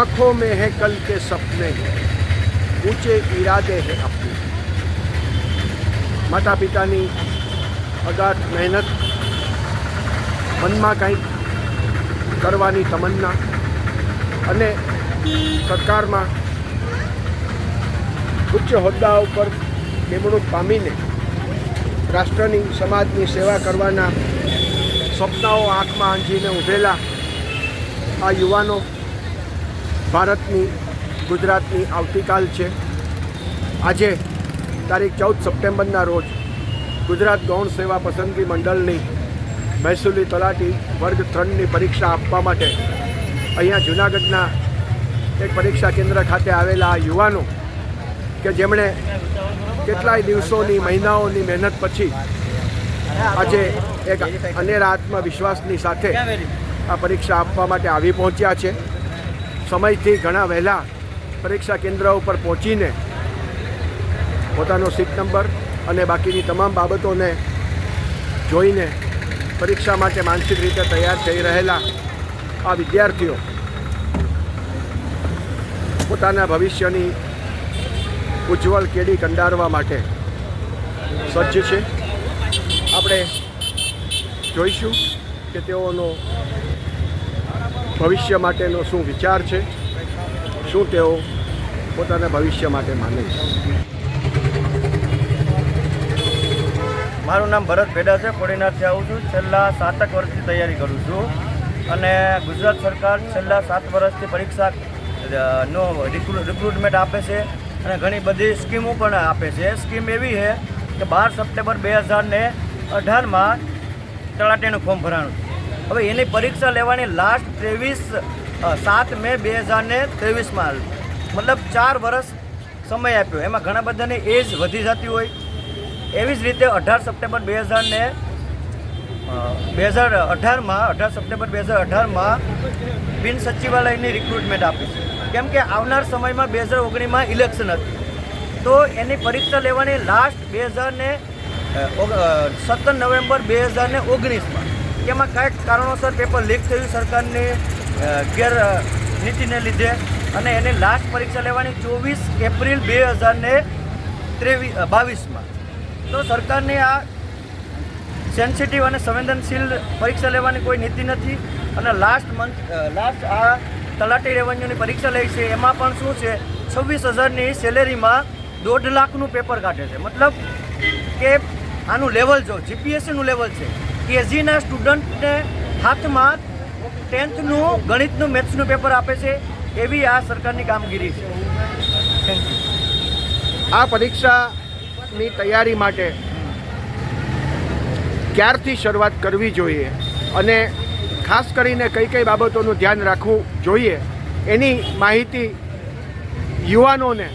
आंखों में है कल के सपने ऊंचे इरादे है अपने માતા પિતાની અગાધ મહેનત મનમાં કંઈક કરવાની તમન્ના અને સરકારમાં ઉચ્ચ હોદ્દા ઉપર નિમણૂક પામીને રાષ્ટ્રની સમાજની સેવા કરવાના સ્વપ્નાઓ આંખમાં આંજીને ઊભેલા આ યુવાનો ભારતની, ગુજરાતની આવતીકાલ છે. આજે તારીખ ચૌદ સપ્ટેમ્બરના રોજ ગુજરાત ગૌણ સેવા પસંદગી મંડળની મહેસૂલી તલાટી વર્ગ ત્રણની પરીક્ષા આપવા માટે અહીંયા જૂનાગઢના એક પરીક્ષા કેન્દ્ર ખાતે આવેલા યુવાનો કે જેમણે કેટલાય દિવસોની, મહિનાઓની મહેનત પછી આજે એક અનેરા આત્મવિશ્વાસની સાથે આ પરીક્ષા આપવા માટે આવી પહોંચ્યા છે. સમયથી ઘણા વહેલા પરીક્ષા કેન્દ્ર ઉપર પહોંચીને પોતાનો સીટ નંબર અને બાકીની તમામ બાબતોને જોઈને પરીક્ષા માટે માનસિક રીતે તૈયાર થઈ રહેલા આ વિદ્યાર્થીઓ પોતાના ભવિષ્યની ઉજ્જવળ કેડી કંડારવા માટે સજ્જ છે. આપણે જોઈશું કે તેઓનો ભવિષ્ય માટેનો શું વિચાર છે? શું તેઓ પોતાના ભવિષ્ય માટે માને છે? મારું નામ ભરત ભેડા છે કોડીનાથથી આવું છું. છેલ્લા સાતક વર્ષથી તૈયારી કરું છું અને ગુજરાત સરકાર છેલ્લા સાત વર્ષથી પરીક્ષા નો રિક્રુ- રિક્રુટમેન્ટ આપે છે અને ઘણી બધી સ્કીમો પણ આપે છે. સ્કીમ એવી છે કે બાર સપ્ટેમ્બર બે હજાર ને અઢારમાં તલાટીનું ફોર્મ ભરાણું હવે એની પરીક્ષા લેવાની લાસ્ટ ત્રેવીસ સાત મે બે હજાર ને ત્રેવીસમાં. મતલબ ચાર વર્ષ સમય આપ્યો. એમાં ઘણા બધાની એજ વધી જતી હોય. એવી જ રીતે અઢાર સપ્ટેમ્બર બે હજાર ને બે હજાર અઢારમાં, અઢાર સપ્ટેમ્બર બે હજાર અઢારમાં બિન સચિવાલયની રિક્રુટમેન્ટ આપી. છે કેમ કે આવનાર સમયમાં બે હજાર ઓગણીસમાં ઇલેક્શન હતી. તો એની પરીક્ષા લેવાની લાસ્ટ બે હજાર ને સત્તર નવેમ્બર બે હજાર ને ઓગણીસમાં. એમાં કાંઈક કારણોસર પેપર લીક થયું સરકારની ગેરનીતિને ગેર નીતિને લીધે. અને એની લાસ્ટ પરીક્ષા લેવાની ચોવીસ એપ્રિલ બે હજાર ને ત્રેવીસ બાવીસમાં. તો સરકારની આ સેન્સિટિવ અને સંવેદનશીલ પરીક્ષા લેવાની કોઈ નીતિ નથી. અને લાસ્ટ મંથ લાસ્ટ આ તલાટી રેવન્યુની પરીક્ષા લે છે. એમાં પણ શું છે? છવ્વીસ હજારની સેલેરીમાં દોઢ લાખનું પેપર કાઢે છે. મતલબ કે આનું લેવલ જો જીપીએસસીનું લેવલ છે. કેજીના સ્ટુડન્ટને હાથમાં ટેન્થનું, ગણિતનું, મેથ્સનું પેપર આપે છે, એવી આ સરકારની કામગીરી છે. આ પરીક્ષાની તૈયારી માટે ક્યારથી શરૂઆત કરવી જોઈએ અને ખાસ કરીને કઈ કઈ બાબતોનું ધ્યાન રાખવું જોઈએ એની માહિતી યુવાનોને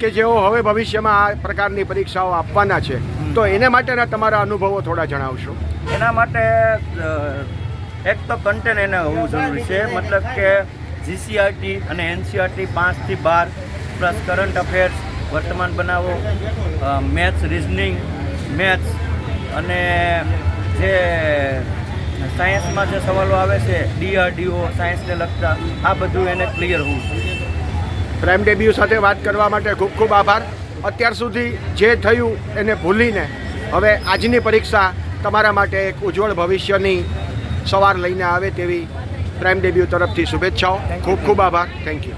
કે જેઓ હવે ભવિષ્યમાં આ પ્રકારની પરીક્ષાઓ આપવાના છે. તો એને માટેના તમારા અનુભવો થોડા જણાવશો? એના માટે એક તો કન્ટેન્ટ એને હોવું જરૂરી છે. મતલબ કે જીસીઆરટી અને એનસીઆરટી પાંચથી બાર પ્લસ કરંટ અફેર્સ વર્તમાન બનાવો મેથ્સ રિઝનિંગ મેથ્સ અને જે સાયન્સમાં જે સવાલો આવે છે ડીઆરડીઓ સાયન્સને લગતા આ બધું એને ક્લિયર હોવું જોઈએ. પ્રાઇમ ડેબ્યુ સાથે વાત કરવા માટે ખૂબ ખૂબ આભાર. અત્યાર સુધી જે થયું એને ભૂલીને હવે આજની પરીક્ષા તમારા માટે એક ઉજ્જવળ ભવિષ્યની સવાર લઈને આવે તેવી પ્રાઇમ ડેબ્યુ તરફથી શુભેચ્છાઓ. ખૂબ ખૂબ આભાર. Thank you